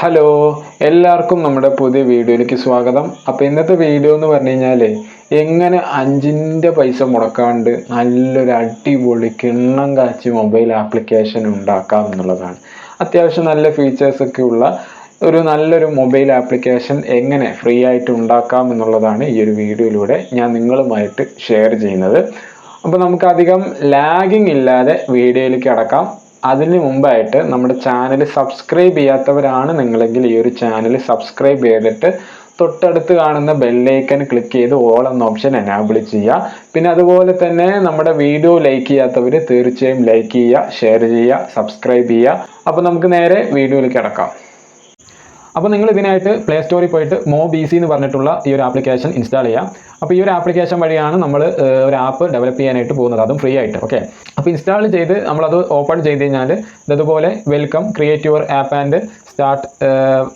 Hello എല്ലാവർക്കും നമ്മുടെ പുതിയ വീഡിയോയിലേക്ക് സ്വാഗതം. അപ്പോൾ ഇന്നത്തെ വീഡിയോ എന്ന് പറഞ്ഞു കഴിഞ്ഞാൽ എങ്ങനെ അഞ്ചിന്റെ പൈസ മുടക്കാണ്ട് നല്ലൊരു അടിപൊളി കിണ്ണം കാച്ചി മൊബൈൽ ആപ്ലിക്കേഷൻ ഉണ്ടാക്കാം എന്നുള്ളതാണ്. അത്യാവശ്യം നല്ല ഫീച്ചേഴ്സൊക്കെ ഉള്ള ഒരു നല്ലൊരു മൊബൈൽ ആപ്ലിക്കേഷൻ എങ്ങനെ ഫ്രീ ആയിട്ട് ഉണ്ടാക്കാം എന്നുള്ളതാണ് ഈ ഒരു വീഡിയോയിലൂടെ ഞാൻ നിങ്ങളുമായിട്ട് ഷെയർ ചെയ്യുന്നത്. അപ്പോൾ നമുക്ക് അധികം ലാഗിങ് ഇല്ലാതെ വീഡിയോയിലേക്ക് അടക്കാം അതിന് മുമ്പായിട്ട് നമ്മുടെ ചാനൽ സബ്സ്ക്രൈബ് ചെയ്യാത്തവരാണ് നിങ്ങളെങ്കിൽ ഈ ഒരു ചാനൽ സബ്സ്ക്രൈബ് ചെയ്തിട്ട് തൊട്ടടുത്ത് കാണുന്ന ബെല്ലൈക്കൺ ക്ലിക്ക് ചെയ്ത് ഓൾ എന്ന ഓപ്ഷൻ എനാബിൾ ചെയ്യുക. പിന്നെ അതുപോലെ തന്നെ നമ്മുടെ വീഡിയോ ലൈക്ക് ചെയ്യാത്തവർ തീർച്ചയായും ലൈക്ക് ചെയ്യുക ഷെയർ ചെയ്യുക സബ്സ്ക്രൈബ് ചെയ്യുക. അപ്പോൾ നമുക്ക് നേരെ വീഡിയോയിലേക്ക് അടക്കാം അപ്പോൾ നിങ്ങൾ ഇതിനായിട്ട് പ്ലേ സ്റ്റോറിൽ പോയിട്ട് മോ ബി സി എന്ന് പറഞ്ഞിട്ടുള്ള ഈ ഒരു ആപ്ലിക്കേഷൻ ഇൻസ്റ്റാൾ ചെയ്യാം. അപ്പോൾ ഈ ഒരു ആപ്ലിക്കേഷൻ വഴിയാണ് നമ്മൾ ഒരു ആപ്പ് ഡെവലപ്പ് ചെയ്യാനായിട്ട് പോകുന്നത്. അതും ഫ്രീ ആയിട്ട്. ഓക്കെ അപ്പോൾ ഇൻസ്റ്റാൾ ചെയ്ത് നമ്മളത് ഓപ്പൺ ചെയ്ത് കഴിഞ്ഞാൽ ഇതുപോലെ welcome create your app and start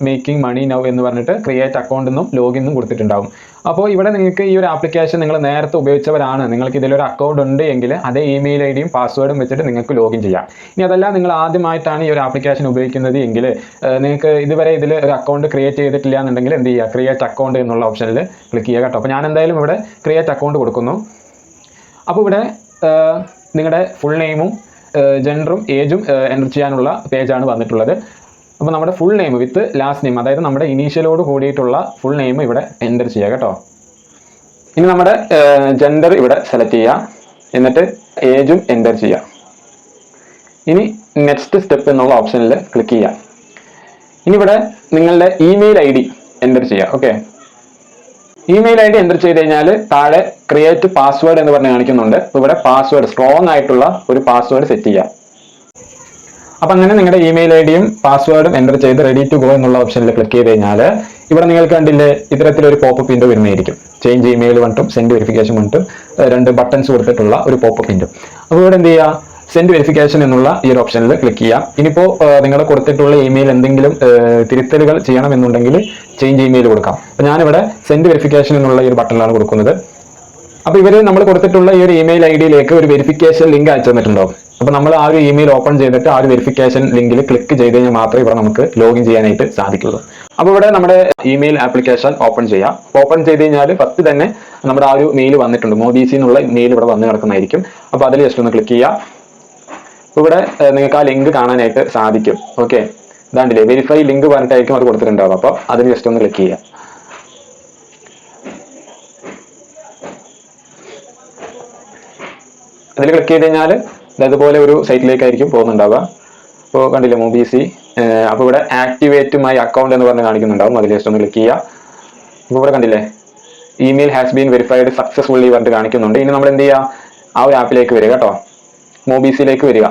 making money now എന്ന് പറഞ്ഞിട്ട് ക്രിയേറ്റ് അക്കൗണ്ട് എന്നും ലോഗിൻ എന്നും കൊടുത്തിട്ടുണ്ടാവും. അപ്പോൾ ഇവിടെ നിങ്ങൾക്ക് ഈ ഒരു ആപ്ലിക്കേഷൻ നിങ്ങൾ നേരത്തെ ഉപയോഗിച്ചവരാണ്. നിങ്ങൾക്ക് ഇതിലൊരു അക്കൗണ്ട് ഉണ്ട് എങ്കിൽ അതേ ഇമെയിൽ ഐ ഡിയും പാസ്വേഡും വെച്ചിട്ട് നിങ്ങൾക്ക് ലോഗിൻ ചെയ്യാം. ഇനി അതല്ല നിങ്ങൾ ആദ്യമായിട്ടാണ് ഈ ഒരു ആപ്ലിക്കേഷൻ ഉപയോഗിക്കുന്നത് എങ്കിൽ നിങ്ങൾക്ക് ഇതുവരെ ഇതിൽ ഒരു അക്കൗണ്ട് ക്രിയേറ്റ് ചെയ്തിട്ടില്ല എന്നുണ്ടെങ്കിൽ എന്ത് ചെയ്യുക? ക്രിയേറ്റ് അക്കൗണ്ട് എന്നുള്ള ഓപ്ഷനിൽ ക്ലിക്ക് ചെയ്യുക കേട്ടോ. അപ്പോൾ ഞാൻ എന്തായാലും ഇവിടെ ക്രിയേറ്റ് അക്കൗണ്ട് കൊടുക്കുന്നു. അപ്പോൾ ഇവിടെ നിങ്ങളുടെ ഫുൾ നെയിമും ജെൻഡറും ഏജും എന്റർ ചെയ്യാനുള്ള പേജാണ് വന്നിട്ടുള്ളത്. അപ്പോൾ നമ്മുടെ full name with last name അതായത് നമ്മുടെ ഇനീഷ്യലോട് കൂടിയിട്ടുള്ള ഫുൾ നെയിം ഇവിടെ എന്റർ ചെയ്യുക കേട്ടോ. ഇനി നമ്മുടെ ജെൻഡർ ഇവിടെ സെലക്ട് ചെയ്യുക. എന്നിട്ട് ഏജും എന്റർ ചെയ്യുക. ഇനി നെക്സ്റ്റ് സ്റ്റെപ്പ് എന്നുള്ള ഓപ്ഷനിൽ ക്ലിക്ക് ചെയ്യുക. ഇനി ഇവിടെ നിങ്ങളുടെ ഇമെയിൽ ഐ ഡി എന്റർ ചെയ്യുക ഓക്കെ ഇമെയിൽ ഐ ഡി എന്റർ ചെയ്ത് കഴിഞ്ഞാൽ താഴെ ക്രിയേറ്റ് പാസ്വേഡ് എന്ന് പറഞ്ഞ് കാണിക്കുന്നുണ്ട്. ഇവിടെ പാസ്വേഡ് സ്ട്രോങ് ആയിട്ടുള്ള ഒരു പാസ്വേഡ് സെറ്റ് ചെയ്യുക. അപ്പം അങ്ങനെ നിങ്ങളുടെ ഇമെയിൽ ഐ ഡിയും പാസ്വേഡും എന്റർ ചെയ്ത് റെഡി ടു ഗോ എന്നുള്ള ഓപ്ഷനിൽ ക്ലിക്ക് ചെയ്ത് കഴിഞ്ഞാൽ ഇവിടെ നിങ്ങൾക്ക് കണ്ടില്ലേ ഇത്തരത്തിലൊരു പോപ്പ് വിൻഡോ വരുന്നതായിരിക്കും. ചേഞ്ച് ഇമെയിൽ വന്നിട്ടും സെൻഡ് വെരിഫിക്കേഷൻ വന്നിട്ടും രണ്ട് ബട്ടൺസ് കൊടുത്തിട്ടുള്ള ഒരു പോപ്പ് വിൻഡോ അപ്പോൾ ഇവിടെ എന്ത് ചെയ്യുക സെൻഡ് വെരിഫിക്കേഷൻ എന്നുള്ള ഈ ഒരു ഓപ്ഷനിൽ ക്ലിക്ക് ചെയ്യാം. ഇനിയിപ്പോൾ നിങ്ങൾ കൊടുത്തിട്ടുള്ള ഇമെയിൽ എന്തെങ്കിലും തിരുത്തലുകൾ ചെയ്യണമെന്നുണ്ടെങ്കിൽ ചേഞ്ച് ഇമെയിൽ കൊടുക്കാം. അപ്പോൾ ഞാനിവിടെ സെൻഡ് വെരിഫിക്കേഷൻ എന്നുള്ള ഈ ഒരു ബട്ടണിലാണ് കൊടുക്കുന്നത്. അപ്പോൾ ഇവർ നമ്മൾ കൊടുത്തിട്ടുള്ള ഈ ഒരു ഇമെയിൽ ഐ ഡിയിലേക്ക് ഒരു വെരിഫിക്കേഷൻ ലിങ്ക് അയച്ചു തന്നിട്ടുണ്ടാവും അപ്പോൾ നമ്മൾ ആ ഒരു ഇമെയിൽ ഓപ്പൺ ചെയ്തിട്ട് ആ ഒരു വെരിഫിക്കേഷൻ ലിങ്കിൽ ക്ലിക്ക് ചെയ്ത് കഴിഞ്ഞാൽ മാത്രമേ ഇവിടെ നമുക്ക് ലോഗിൻ ചെയ്യാനായിട്ട് സാധിക്കുള്ളൂ. അപ്പോൾ ഇവിടെ നമ്മുടെ ഇമെയിൽ ആപ്ലിക്കേഷൻ ഓപ്പൺ ചെയ്യാം. ഓപ്പൺ ചെയ്ത് കഴിഞ്ഞാൽ ഫസ്റ്റ് തന്നെ നമ്മുടെ ആ ഒരു മെയിൽ വന്നിട്ടുണ്ട്. മോബിസി എന്നുള്ള മെയിൽ ഇവിടെ വന്ന് കിടക്കുന്നതായിരിക്കും. അപ്പോൾ അതിൽ ജസ്റ്റ് ഒന്ന് ക്ലിക്ക് ചെയ്യാം. ഇവിടെ നിങ്ങൾക്ക് ആ ലിങ്ക് കാണാനായിട്ട് സാധിക്കും. ഓക്കെ ഇതാണ്ടില്ലേ വെരിഫൈ ലിങ്ക് പറഞ്ഞിട്ടായിരിക്കും അത് കൊടുത്തിട്ടുണ്ടാവും അപ്പോൾ അതിന് ജസ്റ്റ് ഒന്ന് ക്ലിക്ക് ചെയ്യാം. അതിൽ ക്ലിക്ക് ചെയ്ത് കഴിഞ്ഞാൽ ഇതുപോലെ ഒരു സൈറ്റിലേക്കായിരിക്കും പോകുന്നുണ്ടാവുക. അപ്പോൾ കണ്ടില്ലേ സി അപ്പോൾ ഇവിടെ ആക്ടിവേറ്റ് മൈ അക്കൗണ്ട് എന്ന് പറഞ്ഞ് കാണിക്കുന്നുണ്ടാവും. അതിൽ ജസ്റ്റ് ഒന്ന് ക്ലിക്ക് ചെയ്യുക. അപ്പോൾ ഇവിടെ കണ്ടില്ലേ? Email has been verified successfully പറഞ്ഞിട്ട് കാണിക്കുന്നുണ്ട്. ഇനി നമ്മൾ എന്ത് ചെയ്യുക? ആ ഒരു ആപ്പിലേക്ക് വരിക കേട്ടോ. മൂബീസിലേക്ക് വരിക.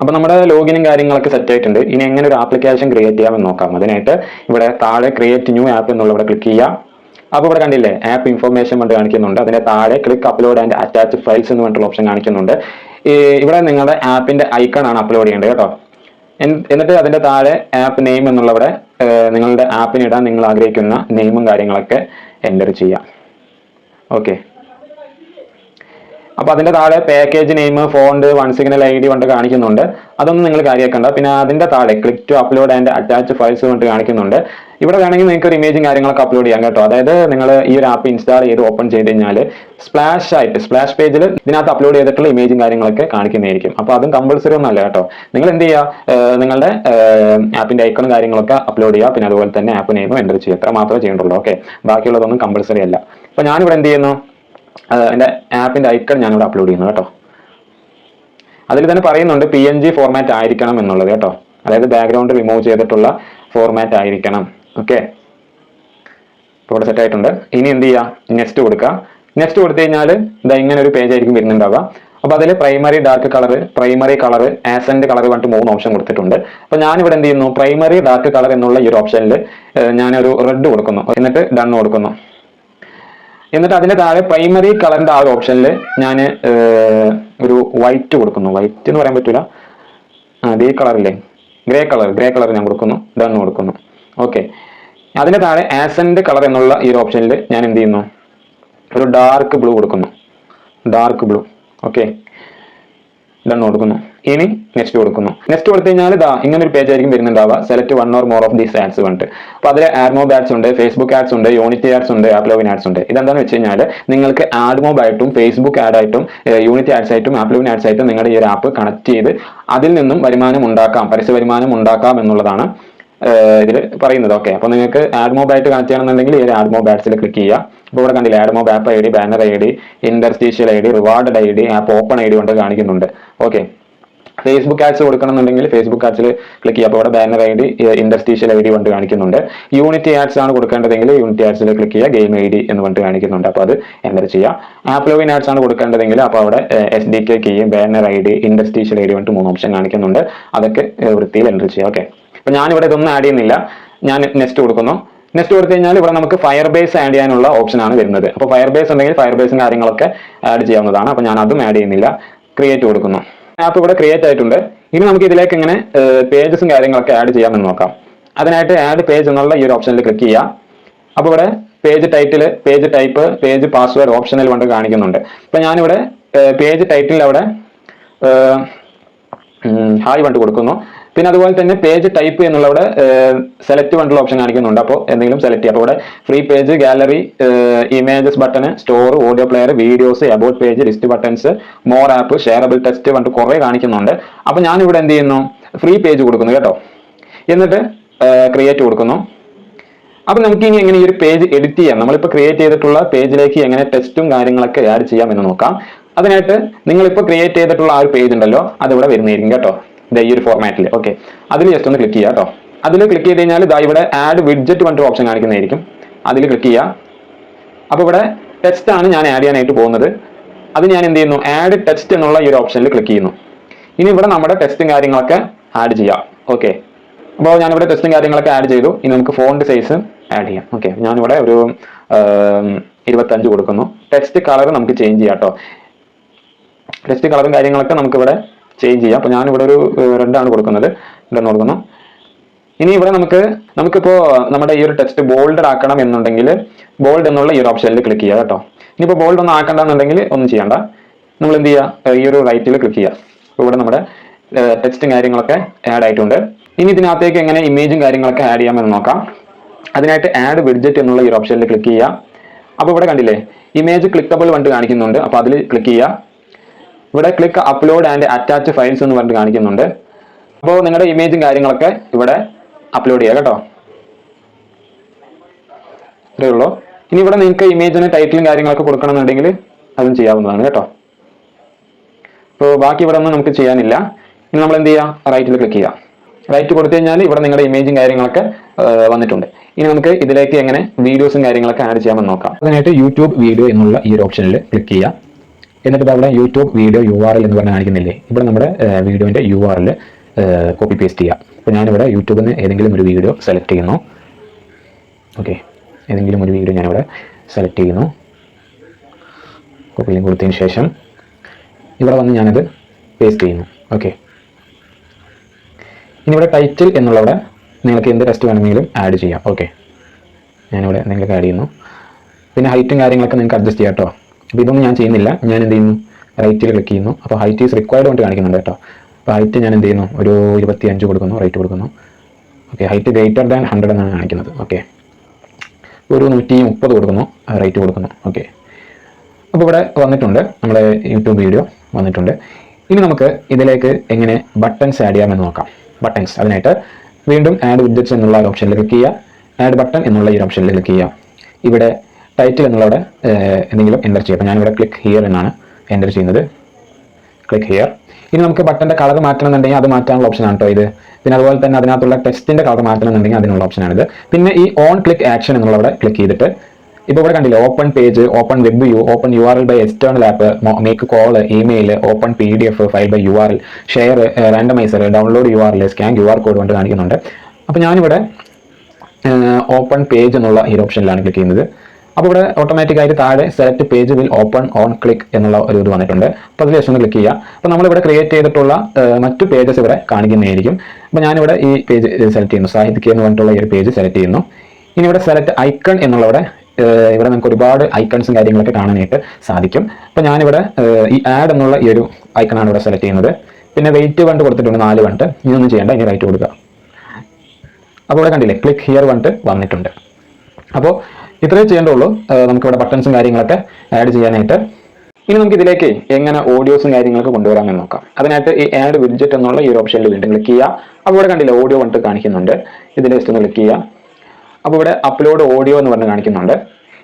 അപ്പോൾ നമ്മുടെ ലോഗിനും കാര്യങ്ങളൊക്കെ സെറ്റ് ആയിട്ടുണ്ട്. ഇനി എങ്ങനെ ഒരു ആപ്ലിക്കേഷൻ ക്രിയേറ്റ് ചെയ്യാമെന്ന് നോക്കാം. അതിനായിട്ട് ഇവിടെ താഴെ ക്രിയേറ്റ് ന്യൂ ആപ്പ് എന്നുള്ള ഇവിടെ ക്ലിക്ക് ചെയ്യുക. അപ്പോൾ ഇവിടെ കണ്ടില്ലേ? ആപ്പ് ഇൻഫർമേഷൻ കൊണ്ട് കാണിക്കുന്നുണ്ട്. അതിന്റെ താഴെ click upload and attach files എന്ന് പറഞ്ഞിട്ടുള്ള ഓപ്ഷൻ കാണിക്കുന്നുണ്ട്. ഇവിടെ നിങ്ങളുടെ ആപ്പിന്റെ ഐക്കൺ ആണ് അപ്ലോഡ് ചെയ്യേണ്ടത് കേട്ടോ. എന്നിട്ട് അതിന്റെ താഴെ ആപ്പ് നെയിം എന്നുള്ളവിടെ നിങ്ങളുടെ ആപ്പിനിടാൻ നിങ്ങൾ ആഗ്രഹിക്കുന്ന നെയിമും കാര്യങ്ങളൊക്കെ എന്റർ ചെയ്യാം. ഓക്കെ അപ്പൊ അതിന്റെ താഴെ package name font one signal ID D കൊണ്ട് കാണിക്കുന്നുണ്ട്. അതൊന്നും നിങ്ങൾ കാര്യമാക്കണ്ട. പിന്നെ അതിന്റെ താഴെ click to upload and attach files കൊണ്ട് കാണിക്കുന്നുണ്ട്. ഇവിടെ വേണമെങ്കിൽ നിങ്ങൾക്ക് ഒരു ഇമേജും കാര്യങ്ങളൊക്കെ അപ്ലോഡ് ചെയ്യാം കേട്ടോ. അതായത് നിങ്ങൾ ഈ ഒരു ആപ്പ് ഇൻസ്റ്റാൾ ചെയ്ത് ഓപ്പൺ ചെയ്ത് കഴിഞ്ഞാൽ സ്പ്ലാഷ് ആയിട്ട് സ്പ്ലാഷ് പേജിൽ ഇതിനകത്ത് അപ്ലോഡ് ചെയ്തിട്ടുള്ള ഇമേജും കാര്യങ്ങളൊക്കെ കാണിക്കുന്നതായിരിക്കും. അപ്പോൾ അതും കമ്പൾസറി ഒന്നല്ല കേട്ടോ. നിങ്ങൾ എന്ത് ചെയ്യുക നിങ്ങളുടെ ആപ്പിന്റെ ഐക്കണും കാര്യങ്ങളൊക്കെ അപ്ലോഡ് ചെയ്യുക പിന്നെ അതുപോലെ തന്നെ ആപ്പ് നെയിമും എന്റർ ചെയ്യുക. എത്ര മാത്രമേ ചെയ്യേണ്ടുള്ളൂ ഓക്കെ ബാക്കിയുള്ളതൊന്നും കമ്പൾസറി അല്ല. അപ്പോൾ ഞാനിവിടെ എന്ത് ചെയ്യുന്നു? എന്റെ ആപ്പിന്റെ ഐക്കൺ ഞാനിവിടെ അപ്ലോഡ് ചെയ്യുന്നു കേട്ടോ. അതിൽ തന്നെ പറയുന്നുണ്ട് പി എൻ ജി ഫോർമാറ്റ് ആയിരിക്കണം എന്നുള്ളത് കേട്ടോ. അതായത് ബാക്ക്ഗ്രൗണ്ട് റിമൂവ് ചെയ്തിട്ടുള്ള ഫോർമാറ്റ് ആയിരിക്കണം. ഓക്കെ ഇപ്പോൾ ഇവിടെ സെറ്റ് ആയിട്ടുണ്ട്. ഇനി എന്ത് ചെയ്യുക നെക്സ്റ്റ് കൊടുക്കുക. നെക്സ്റ്റ് കൊടുത്തു കഴിഞ്ഞാൽ ഇതാ ഇങ്ങനെ ഒരു പേജ് ആയിരിക്കും വരുന്നുണ്ടാവുക. അപ്പോൾ അതിൽ primary dark colour primary colour accent colour പറഞ്ഞിട്ട് മൂന്ന് ഓപ്ഷൻ കൊടുത്തിട്ടുണ്ട്. അപ്പോൾ ഞാനിവിടെ എന്ത് ചെയ്യുന്നു? പ്രൈമറി ഡാർക്ക് കളർ എന്നുള്ള ഈ ഒരു ഓപ്ഷനിൽ ഞാനൊരു റെഡ് കൊടുക്കുന്നു. എന്നിട്ട് ഡൺ കൊടുക്കുന്നു. എന്നിട്ട് അതിന്റെ താഴെ പ്രൈമറി കളറിന്റെ ആ ഒരു ഓപ്ഷനിൽ ഞാൻ ഒരു വൈറ്റ് കൊടുക്കുന്നു. വൈറ്റ് എന്ന് പറയാൻ പറ്റില്ല അതേ കളറില്ലേ ഗ്രേ കളർ ഗ്രേ കളർ ഞാൻ കൊടുക്കുന്നു. ഡൺ കൊടുക്കുന്നു. ഓക്കെ അതിന്റെ താഴെ ആസെന്റ് കളർ എന്നുള്ള ഈ ഒരു ഓപ്ഷനിൽ ഞാൻ എന്ത് ചെയ്യുന്നു? ഒരു ഡാർക്ക് ബ്ലൂ കൊടുക്കുന്നു. ഡാർക്ക് ബ്ലൂ ഓക്കെ ഇതെണ്ണം കൊടുക്കുന്നു. ഇനി നെക്സ്റ്റ് കൊടുക്കുന്നു. നെക്സ്റ്റ് കൊടുത്തു കഴിഞ്ഞാൽ ഇതാ ഇങ്ങനെ ഒരു പേജ് ആയിരിക്കും വരുന്നുണ്ടാവുക. Select one or more of these ads പറഞ്ഞിട്ട്. അപ്പോൾ അതിൽ ആഡ്മോബ് ആഡ്സ് ഉണ്ട് ഫേസ്ബുക്ക് ആഡ്സ് ഉണ്ട് യൂണിറ്റി ആഡ്സ് ഉണ്ട് ആപ്ലോവിൻ ആഡ്സ് ഉണ്ട്. ഇതെന്താണെന്ന് വെച്ച് കഴിഞ്ഞാൽ നിങ്ങൾക്ക് ആഡ്മോബ് ആയിട്ടും ഫേസ്ബുക്ക് ആഡ് ആയിട്ടും യൂണിറ്റി ആഡ്സ് ആയിട്ടും ആപ്ലോവിൻ ആഡ്സ് ആയിട്ടും നിങ്ങളുടെ ഈ ഒരു ആപ്പ് കണക്ട് ചെയ്ത് അതിൽ നിന്നും വരുമാനം ഉണ്ടാക്കാം പരസ്യ വരുമാനം ഉണ്ടാക്കാം എന്നുള്ളതാണ് ഇതിൽ പറയുന്നത്. ഓക്കെ അപ്പോൾ നിങ്ങൾക്ക് ആഡ് മോബ് ആയിട്ട് കണക്ട് ചെയ്യണമെന്നുണ്ടെങ്കിൽ ഈ ഒരു ആഡ് മോബ് ആഡ്സിൽ ക്ലിക്ക് ചെയ്യുക. അപ്പോൾ ഇവിടെ കണ്ടില്ല ad mob app I D banner I D interstitial I D reward I D app open I D കൊണ്ട് കാണിക്കുന്നുണ്ട്. ഓക്കെ ഫേസ്ബുക്ക് ആഡ്സ് കൊടുക്കണമെന്നുണ്ടെങ്കിൽ ഫേസ്ബുക്ക് ആഡ്സിൽ ക്ലിക്ക് ചെയ്യുക. അപ്പോൾ ഇവിടെ banner I D interstitial I D കൊണ്ട് കാണിക്കുന്നുണ്ട്. യൂണിറ്റി ആഡ്സ് ആണ് കൊടുക്കേണ്ടതെങ്കിൽ യൂണിറ്റി ആഡ്സിൽ ക്ലിക്ക് ചെയ്യുക. ഗെയിം ഐ ഡി എന്ന് പറഞ്ഞിട്ട് കാണിക്കുന്നുണ്ട്. അപ്പോൾ അത് എന്റർ ചെയ്യുക. ആപ്ലോവിൻ ആഡ്സ് ആണ് കൊടുക്കേണ്ടതെങ്കിൽ അപ്പോൾ അവിടെ S D K key banner I D interstitial I D കൊണ്ട് മൂന്ന് ഓപ്ഷൻ കാണിക്കുന്നുണ്ട്. അതൊക്കെ വൃത്തിയിൽ എന്റർ ചെയ്യുക. ഓക്കെ അപ്പോൾ ഞാനിവിടെ ഇതൊന്നും ആഡ് ചെയ്യുന്നില്ല. ഞാൻ നെക്സ്റ്റ് കൊടുക്കുന്നു. നെക്സ്റ്റ് കൊടുത്തു കഴിഞ്ഞാൽ ഇവിടെ നമുക്ക് ഫയർ ബേസ് ആഡ് ചെയ്യാനുള്ള ഓപ്ഷൻ ആണ് വരുന്നത്. അപ്പോൾ ഫയർ ബേസ് ഉണ്ടെങ്കിൽ ഫയർ ബേസും കാര്യങ്ങളൊക്കെ ആഡ് ചെയ്യാവുന്നതാണ്. അപ്പോൾ ഞാൻ അതും ആഡ് ചെയ്യുന്നില്ല. ക്രിയേറ്റ് കൊടുക്കുന്നു. ആപ്പ് ഇവിടെ ക്രിയേറ്റ് ആയിട്ടുണ്ട്. ഇനി നമുക്ക് ഇതിലേക്ക് എങ്ങനെ പേജസും കാര്യങ്ങളൊക്കെ ആഡ് ചെയ്യാമെന്ന് നോക്കാം. അതിനായിട്ട് ആഡ് പേജ് എന്നുള്ള ഈ ഒരു ഓപ്ഷനിൽ ക്ലിക്ക് ചെയ്യുക. അപ്പോൾ ഇവിടെ page title page type page password ഓപ്ഷനിൽ കൊണ്ട് കാണിക്കുന്നുണ്ട്. അപ്പോൾ ഞാനിവിടെ പേജ് ടൈറ്റിൽ അവിടെ ഹായ് വണ്ട് കൊടുക്കുന്നു. പിന്നെ അതുപോലെ തന്നെ പേജ് ടൈപ്പ് എന്നുള്ളവിടെ സെലക്ട് വണ്ടുള്ള ഓപ്ഷൻ കാണിക്കുന്നുണ്ട്. അപ്പോൾ എന്തെങ്കിലും സെലക്ട് ചെയ്യുക അപ്പോൾ ഇവിടെ free page gallery images button store audio player videos about page list buttons more app shareable test പറഞ്ഞിട്ട് കുറേ കാണിക്കുന്നുണ്ട്. അപ്പോൾ ഞാനിവിടെ എന്ത് ചെയ്യുന്നു? ഫ്രീ പേജ് കൊടുക്കുന്നു കേട്ടോ. എന്നിട്ട് ക്രിയേറ്റ് കൊടുക്കുന്നു. അപ്പൊ നമുക്ക് ഇനി എങ്ങനെ ഈ ഒരു പേജ് എഡിറ്റ് ചെയ്യാം? നമ്മളിപ്പോൾ ക്രിയേറ്റ് ചെയ്തിട്ടുള്ള പേജിലേക്ക് എങ്ങനെ ടെസ്റ്റും കാര്യങ്ങളൊക്കെ ആഡ് ചെയ്യാം എന്ന് നോക്കാം. അതിനായിട്ട് നിങ്ങളിപ്പോൾ ക്രിയേറ്റ് ചെയ്തിട്ടുള്ള ആ ഒരു പേജ് ഉണ്ടല്ലോ അതിവിടെ വരുന്നതായിരിക്കും കേട്ടോ. ഈ ഒരു ഫോർമാറ്റിൽ ഓക്കെ അതിൽ ജസ്റ്റ് ഒന്ന് ക്ലിക്ക് ചെയ്യുക കേട്ടോ അതിൽ ക്ലിക്ക് ചെയ്ത് കഴിഞ്ഞാൽ ഇതാ ഇവിടെ ആഡ് വിഡ്ജറ്റ് പറഞ്ഞിട്ട് ഓപ്ഷൻ കാണിക്കുന്നതായിരിക്കും. അതിൽ ക്ലിക്ക് ചെയ്യുക അപ്പോൾ ഇവിടെ ടെക്സ്റ്റ് ആണ് ഞാൻ ആഡ് ചെയ്യാനായിട്ട് പോകുന്നത്. അത് ഞാൻ എന്ത് ചെയ്യുന്നു? ആഡ് ടെക്സ്റ്റ് എന്നുള്ള ഈ ഒരു ഓപ്ഷനിൽ ക്ലിക്ക് ചെയ്യുന്നു. ഇനി ഇവിടെ നമ്മുടെ ടെക്സ്റ്റും കാര്യങ്ങളൊക്കെ ആഡ് ചെയ്യാം. ഓക്കെ അപ്പോൾ ഞാനിവിടെ ടെക്സ്റ്റും കാര്യങ്ങളൊക്കെ ആഡ് ചെയ്തു. ഇനി നമുക്ക് ഫോണ്ട് സൈസ് ആഡ് ചെയ്യാം. ഓക്കെ ഞാനിവിടെ ഒരു ഇരുപത്തഞ്ച് കൊടുക്കുന്നു. ടെക്സ്റ്റ് കളർ നമുക്ക് ചേഞ്ച് ചെയ്യാം കേട്ടോ ടെക്സ്റ്റ് കളറും കാര്യങ്ങളൊക്കെ നമുക്കിവിടെ ചേഞ്ച് ചെയ്യാം. അപ്പോൾ ഞാനിവിടെ ഒരു റെഡ് ആണ് കൊടുക്കുന്നത്. റെഡ് കൊടുക്കുന്നു. ഇനി ഇവിടെ നമുക്ക് നമുക്കിപ്പോൾ നമ്മുടെ ഈ ഒരു ടെക്സ്റ്റ് ബോൾഡ് ആക്കണം എന്നുണ്ടെങ്കിൽ ബോൾഡ് എന്നുള്ള ഈ ഒരു ഓപ്ഷനിൽ ക്ലിക്ക് ചെയ്യുക കേട്ടോ. ഇനിയിപ്പോൾ ബോൾഡ് ഒന്നും ആക്കണ്ടെന്നുണ്ടെങ്കിൽ ഒന്നും ചെയ്യണ്ട. നമ്മൾ എന്ത് ചെയ്യുക? ഈ ഒരു റൈറ്റിൽ ക്ലിക്ക് ചെയ്യുക. അപ്പോൾ ഇവിടെ നമ്മുടെ ടെക്സ്റ്റും കാര്യങ്ങളൊക്കെ ആഡ് ആയിട്ടുണ്ട്. ഇനി ഇതിനകത്തേക്ക് എങ്ങനെ ഇമേജും കാര്യങ്ങളൊക്കെ ആഡ് ചെയ്യാമെന്ന് നോക്കാം. അതിനായിട്ട് ആഡ് വിഡ്ജറ്റ് എന്നുള്ള ഈ ഓപ്ഷനിൽ ക്ലിക്ക് ചെയ്യുക. അപ്പോൾ ഇവിടെ കണ്ടില്ലേ? ഇമേജ് ക്ലിക്കബിൾ വണ്ട് കാണിക്കുന്നുണ്ട്. അപ്പോൾ അതിൽ ക്ലിക്ക് ചെയ്യുക. ഇവിടെ click upload and attach files എന്ന് പറഞ്ഞിട്ട് കാണിക്കുന്നുണ്ട്. അപ്പോൾ നിങ്ങളുടെ ഇമേജും കാര്യങ്ങളൊക്കെ ഇവിടെ അപ്ലോഡ് ചെയ്യുക കേട്ടോ. ഇത്രയേ ഉള്ളൂ. ഇനി ഇവിടെ നിങ്ങൾക്ക് ഇമേജിന് ടൈറ്റിലും കാര്യങ്ങളൊക്കെ കൊടുക്കണമെന്നുണ്ടെങ്കിൽ അതും ചെയ്യാവുന്നതാണ് കേട്ടോ. അപ്പോൾ ബാക്കി ഇവിടെ ഒന്നും നമുക്ക് ചെയ്യാനില്ല. ഇനി നമ്മൾ എന്ത് ചെയ്യുക റൈറ്റിൽ ക്ലിക്ക് ചെയ്യുക റൈറ്റ് കൊടുത്തു കഴിഞ്ഞാൽ ഇവിടെ നിങ്ങളുടെ ഇമേജും കാര്യങ്ങളൊക്കെ വന്നിട്ടുണ്ട്. ഇനി നമുക്ക് ഇതിലേക്ക് എങ്ങനെ വീഡിയോസും കാര്യങ്ങളൊക്കെ ആഡ് ചെയ്യാമെന്ന് നോക്കാം. അതിനായിട്ട് യൂട്യൂബ് വീഡിയോ എന്നുള്ള ഈ ഒരു ഓപ്ഷനിൽ ക്ലിക്ക് ചെയ്യുക എന്നിട്ട് അവിടെ YouTube video U R L എന്ന് പറഞ്ഞ് കാണിക്കുന്നില്ലേ? ഇവിടെ നമ്മുടെ വീഡിയോന്റെ U R L copy paste ചെയ്യാം. അപ്പോൾ ഞാനിവിടെ യൂട്യൂബിൽ നിന്ന് ഏതെങ്കിലും ഒരു വീഡിയോ സെലക്ട് ചെയ്യുന്നു. ഓക്കെ ഏതെങ്കിലും ഒരു വീഡിയോ ഞാനിവിടെ സെലക്ട് ചെയ്യുന്നു. കോപ്പി ലിങ്ക് കൊടുത്തതിന് ശേഷം ഇവിടെ വന്ന് ഞാനത് പേസ്റ്റ് ചെയ്യുന്നു. ഓക്കെ ഇനി ഇവിടെ ടൈറ്റിൽ എന്നുള്ളവിടെ നിങ്ങൾക്ക് എന്ത് ടെസ്റ്റ് വേണമെങ്കിലും ആഡ് ചെയ്യാം. ഓക്കെ ഞാനിവിടെ നിങ്ങൾക്ക് ആഡ് ചെയ്യുന്നു. പിന്നെ ഹൈറ്റും കാര്യങ്ങളൊക്കെ നിങ്ങൾക്ക് അഡ്ജസ്റ്റ് ചെയ്യാം കേട്ടോ അപ്പോൾ ഇതൊന്നും ഞാൻ ചെയ്യുന്നില്ല. ഞാൻ എന്ത് ചെയ്യുന്നു? റൈറ്റിൽ ക്ലിക്ക് ചെയ്യുന്നു. അപ്പോൾ ഹൈറ്റ് ഈസ് റിക്വയർഡ് കൊണ്ട് കാണിക്കുന്നുണ്ട് കേട്ടോ. അപ്പോൾ ഹൈറ്റ് ഞാൻ എന്ത് ചെയ്യുന്നു? ഒരു ഇരുപത്തി അഞ്ച് കൊടുക്കുന്നു റൈറ്റ് കൊടുക്കുന്നു. Okay height greater than hundred എന്നാണ് കാണിക്കുന്നത്. ഓക്കെ ഒരു നൂറ്റി മുപ്പത് കൊടുക്കുന്നു റൈറ്റ് കൊടുക്കുന്നു. ഓക്കെ അപ്പോൾ ഇവിടെ വന്നിട്ടുണ്ട് നമ്മുടെ യൂട്യൂബ് വീഡിയോ വന്നിട്ടുണ്ട്. ഇനി നമുക്ക് ഇതിലേക്ക് എങ്ങനെ ബട്ടൺസ് ആഡ് ചെയ്യാമെന്ന് നോക്കാം. ബട്ടൺസ് അതിനായിട്ട് വീണ്ടും ആഡ് വിഡ്ജറ്റ്സ് എന്നുള്ള ഓപ്ഷനിൽ ക്ലിക്ക് ചെയ്യുക. ആഡ് ബട്ടൺ എന്നുള്ള ഈ ഓപ്ഷനിൽ ക്ലിക്ക് ചെയ്യുക. ഇവിടെ ടൈറ്റിൽ എന്നുള്ളവിടെ എന്തെങ്കിലും എന്റർ ചെയ്യും അപ്പോൾ ഞാനിവിടെ ക്ലിക്ക് ഹിയർ എന്നാണ് എന്റർ ചെയ്യുന്നത്. ക്ലിക്ക് ഹിയർ ഇനി നമുക്ക് ബട്ടന്റെ കളർ മാറ്റണമെന്നുണ്ടെങ്കിൽ അത് മാറ്റാനുള്ള ഓപ്ഷനാണ് കേട്ടോ ഇത്. പിന്നെ അതുപോലെ തന്നെ അതിനകത്തുള്ള ടെക്സ്റ്റിന്റെ കളർ മാറ്റണമെന്നുണ്ടെങ്കിൽ അതിനുള്ള ഓപ്ഷനാണിത് പിന്നെ ഈ ഓൺ ക്ലിക്ക് ആക്ഷൻ എന്നുള്ളവിടെ ക്ലിക്ക് ചെയ്തിട്ട് ഇപ്പോൾ ഇവിടെ കണ്ടില്ലേ open page open web U open U R L by external app make call email open P D F file by U R L share randomizer download U R L scan U R code കൊണ്ട് കാണിക്കുന്നുണ്ട്. അപ്പോൾ ഞാനിവിടെ open page എന്നുള്ള ഈ ഓപ്ഷനിലാണ് click ചെയ്യുന്നത്. അപ്പോൾ ഇവിടെ ഓട്ടോമാറ്റിക് ആയിട്ട് താഴെ select page will open on click എന്നുള്ള ഒരു ഇത് വന്നിട്ടുണ്ട്. അപ്പോൾ അതിൽ ഒന്ന് ക്ലിക്ക് ചെയ്യുക അപ്പോൾ നമ്മളിവിടെ ക്രിയേറ്റ് ചെയ്തിട്ടുള്ള മറ്റു പേജസ് ഇവിടെ കാണിക്കുന്നതായിരിക്കും. അപ്പോൾ ഞാനിവിടെ ഈ പേജ് സെലക്ട് ചെയ്യുന്നു. സാഹിത്യ എന്ന് പറഞ്ഞിട്ടുള്ള ഈ ഒരു പേജ് സെലക്ട് ചെയ്യുന്നു. ഇനി ഇവിടെ സെലക്ട് ഐക്കൺ എന്നുള്ളവിടെ ഇവിടെ നമുക്ക് ഒരുപാട് ഐക്കൺസും കാര്യങ്ങളൊക്കെ കാണാനായിട്ട് സാധിക്കും. അപ്പോൾ ഞാനിവിടെ ഈ ആഡ് എന്നുള്ള ഈ ഒരു ഐക്കണാണ് ഇവിടെ സെലക്ട് ചെയ്യുന്നത്. പിന്നെ വെയിറ്റ് വണ്ട് കൊടുത്തിട്ടുണ്ട് നാല് വണ്ട്. ഇനിയൊന്നും ചെയ്യേണ്ട ഇനി റൈറ്റ് കൊടുക്കുക അപ്പോൾ ഇവിടെ കണ്ടില്ലേ ക്ലിക്ക് ഹിയർ വണ്ട് വന്നിട്ടുണ്ട്. അപ്പോൾ ഇത്രയേ ചെയ്യേണ്ടുള്ളൂ. നമുക്ക് നമുക്കിവിടെ ബട്ടൺസും കാര്യങ്ങളൊക്കെ ആഡ് ചെയ്യാനായിട്ട്. ഇനി നമുക്ക് ഇതിലേക്ക് എങ്ങനെ ഓഡിയോസും കാര്യങ്ങളൊക്കെ കൊണ്ടുവരാമെന്ന് നോക്കാം. അതിനായിട്ട് ഈ ആഡ് വിഡ്ജറ്റ് എന്നുള്ള ഈ ഒരു ഓപ്ഷനിൽ വീണ്ടും ക്ലിക്ക് ചെയ്യുക. അപ്പോൾ ഇവിടെ കണ്ടില്ല ഓഡിയോ വന്നിട്ട് കാണിക്കുന്നുണ്ട്. ഇതിൽ ജസ്റ്റ് ഒന്ന് ക്ലിക്ക് ചെയ്യുക. അപ്പോൾ ഇവിടെ അപ്ലോഡ് ഓഡിയോ എന്ന് പറഞ്ഞ് കാണിക്കുന്നുണ്ട്.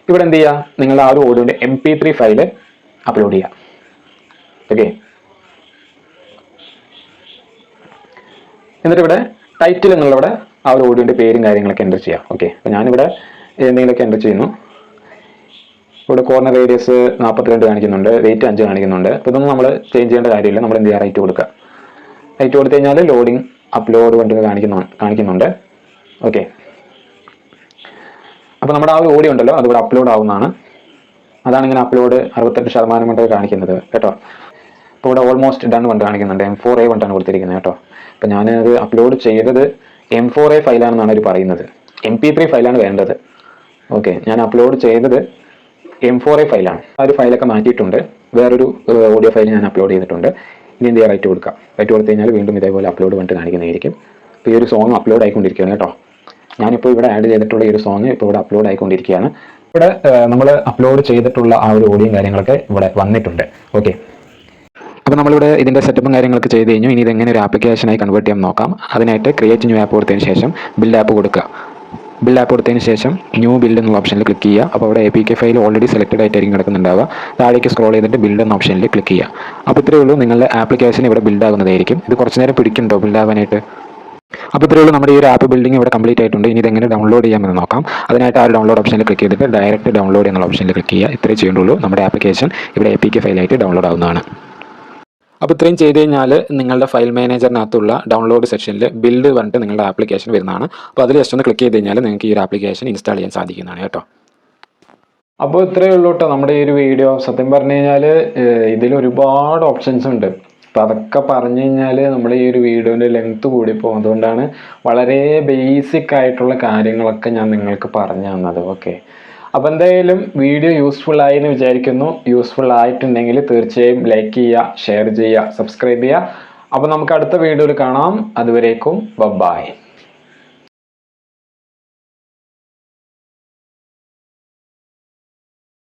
ഇവിടെ എന്ത് ചെയ്യുക? നിങ്ങൾ ആ ഒരു ഓഡിയോന്റെ M P three file upload ചെയ്യുക. ഓക്കെ എന്നിട്ട് ഇവിടെ ടൈറ്റിൽ എന്നുള്ളവിടെ ആ ഒരു ഓഡിയോന്റെ പേരും കാര്യങ്ങളൊക്കെ എന്റർ ചെയ്യാം ഓക്കെ അപ്പോൾ ഞാനിവിടെ എന്തെങ്കിലുമൊക്കെ എന്റർ ചെയ്യുന്നു. ഇവിടെ കോർണർ റേഡിയസ് നാൽപ്പത്തിരണ്ട് കാണിക്കുന്നുണ്ട് വെയിറ്റ് അഞ്ച് കാണിക്കുന്നുണ്ട്. അപ്പോൾ ഇതൊന്നും നമ്മൾ ചേഞ്ച് ചെയ്യേണ്ട കാര്യമില്ല. നമ്മൾ എന്ത് ചെയ്യുക റൈറ്റ് കൊടുക്കുക. റൈറ്റ് കൊടുത്തു കഴിഞ്ഞാൽ ലോഡിങ് അപ്ലോഡ് കൊണ്ട് കാണിക്കുന്നു കാണിക്കുന്നുണ്ട്. ഓക്കെ അപ്പോൾ നമ്മുടെ ആ ഒരു ഓഡിയോ ഉണ്ടല്ലോ അതിവിടെ അപ്ലോഡ് ആവുന്നതാണ്. അതാണ് ഇങ്ങനെ അപ്ലോഡ് അറുപത്തെട്ട് ശതമാനം കൊണ്ട് കാണിക്കുന്നത് കേട്ടോ? അപ്പോൾ ഇവിടെ ഓൾമോസ്റ്റ് ഡൺ കൊണ്ട് കാണിക്കുന്നുണ്ട്. എം ഫോർ എ കൊണ്ടാണ് കൊടുത്തിരിക്കുന്നത് കേട്ടോ? അപ്പോൾ ഞാനത് അപ്ലോഡ് ചെയ്തത് എം ഫോർ എ ഫയലാണെന്നാണ് അവർ പറയുന്നത്. എം പി ത്രീ ഫയലാണ് വേണ്ടത്. ഓക്കെ ഞാൻ അപ്ലോഡ് ചെയ്തത് എം ഫോർ എ ഫയലാണ് ആ ഒരു ഫയലൊക്കെ മാറ്റിയിട്ടുണ്ട്. വേറൊരു ഓഡിയോ ഫയൽ ഞാൻ അപ്ലോഡ് ചെയ്തിട്ടുണ്ട്. ഇനി എന്ത് ചെയ്യാൻ റൈറ്റ് കൊടുക്കാം. റൈറ്റ് കൊടുത്തു കഴിഞ്ഞാൽ വീണ്ടും ഇതേപോലെ അപ്ലോഡ് പറഞ്ഞിട്ട് കാണിക്കുന്നതായിരിക്കും. അപ്പോൾ ഈ ഒരു സോങ് അപ്ലോഡ് ആയിക്കൊണ്ടിരിക്കുകയാണ് കേട്ടോ. ഞാനിപ്പോൾ ഇവിടെ ആഡ് ചെയ്തിട്ടുള്ള ഈ ഒരു സോങ് ഇപ്പോൾ ഇവിടെ അപ്ലോഡ് ആയിക്കൊണ്ടിരിക്കുകയാണ്. ഇവിടെ നമ്മൾ അപ്ലോഡ് ചെയ്തിട്ടുള്ള ആ ഒരു ഓഡിയോയും കാര്യങ്ങളൊക്കെ ഇവിടെ വന്നിട്ടുണ്ട്. ഓക്കെ അപ്പോൾ നമ്മളിവിടെ ഇതിന്റെ സെറ്റപ്പും കാര്യങ്ങളൊക്കെ ചെയ്ത് കഴിഞ്ഞു. ഇനി ഇതെങ്ങനെ ഒരു ആപ്ലിക്കേഷനായി കൺവേർട്ട് ചെയ്യാൻ നോക്കാം. അതിനായിട്ട് ക്രിയേറ്റ് ന്യൂ ആപ്പ് കൊടുത്തതിന് ശേഷം ബിൽഡ് ആപ്പ് കൊടുക്കുക. ബിൽഡ് ആപ്പ് കൊടുത്തതിന് ശേഷം ന്യൂ ബിൽഡ് എന്നുള്ള ഓപ്ഷനിൽ ക്ലിക്ക് ചെയ്യുക. അപ്പോൾ അവിടെ A P K file already selected ആയിട്ടായിരിക്കും കിടക്കുന്നുണ്ടാവുക. താഴേക്ക് സ്ക്രോൾ ചെയ്തിട്ട് ബിൽഡ് എന്ന ഓപ്ഷനിൽ ക്ലിക്ക് ചെയ്യുക. അപ്പോൾ ഇത്രയേ ഉള്ളൂ നിങ്ങളുടെ ആപ്ലിക്കേഷൻ ഇവിടെ ബിൽഡ് ആകുന്നതായിരിക്കും. ഇത് കുറച്ച് നേരം പിടിക്കുന്നുണ്ടോ ബിൽഡ് ആവാനായിട്ട്? അപ്പോൾ ഇത്രയേ ഉള്ളൂ നമ്മുടെ ഈ ഒരു ആപ്പ് ബിൽഡിംഗ് ഇവിടെ കംപ്ലീറ്റ് ആയിട്ടുണ്ട്. ഇനി ഇത് എങ്ങനെ ഡൗൺലോഡ് ചെയ്യാമെന്ന് നോക്കാം. അതിനായിട്ട് ആ ഒരു ഡൗൺലോഡ് ഓപ്ഷനിൽ ക്ലിക്ക് ചെയ്തിട്ട് ഡയറക്റ്റ് ഡൗൺലോഡ് എന്നുള്ള ഓപ്ഷനിൽ ക്ലിക്ക് ചെയ്യുക. ഇത്രയേ ചെയ്യേണ്ടുള്ളൂ നമ്മുടെ ആപ്ലിക്കേഷൻ ഇവിടെ എ പി കെ ഫയലായിട്ട് ഡൗൺലോഡ് ആവുന്നതാണ്. അപ്പോൾ ഇത്രയും ചെയ്ത് കഴിഞ്ഞാൽ നിങ്ങളുടെ ഫയൽ മാനേജറിനകത്തുള്ള ഡൗൺലോഡ് സെക്ഷനിൽ ബിൽഡ് പറഞ്ഞിട്ട് നിങ്ങളുടെ ആപ്ലിക്കേഷൻ വരുന്നതാണ്. അപ്പോൾ അതിൽ ജസ്റ്റ് ഒന്ന് ക്ലിക്ക് ചെയ്ത് കഴിഞ്ഞാൽ നിങ്ങൾക്ക് ഈ ഒരു ആപ്ലിക്കേഷൻ ഇൻസ്റ്റാൾ ചെയ്യാൻ സാധിക്കുന്നതാണ് കേട്ടോ. അപ്പോൾ ഇത്രയേ ഉള്ളൂ കേട്ടോ നമ്മുടെ ഈ ഒരു വീഡിയോ സത്യം പറഞ്ഞു കഴിഞ്ഞാൽ ഇതിൽ ഒരുപാട് ഓപ്ഷൻസ് ഉണ്ട്. അപ്പോൾ അതൊക്കെ പറഞ്ഞു കഴിഞ്ഞാൽ നമ്മുടെ ഈ ഒരു വീഡിയോന്റെ ലെങ്ത്ത് കൂടി പോകും അതുകൊണ്ടാണ് വളരെ ബേസിക് ആയിട്ടുള്ള കാര്യങ്ങളൊക്കെ ഞാൻ നിങ്ങൾക്ക് പറഞ്ഞു തന്നത്. ഓക്കെ അപ്പോൾ എന്തായാലും വീഡിയോ യൂസ്ഫുൾ ആയി എന്ന് വിചാരിക്കുന്നു. യൂസ്ഫുൾ ആയിട്ടുണ്ടെങ്കിൽ തീർച്ചയായും ലൈക്ക് ചെയ്യുക ഷെയർ ചെയ്യുക സബ്സ്ക്രൈബ് ചെയ്യുക. അപ്പോൾ നമുക്ക് അടുത്ത വീഡിയോയിൽ കാണാം. അതുവരേക്കും ബൈ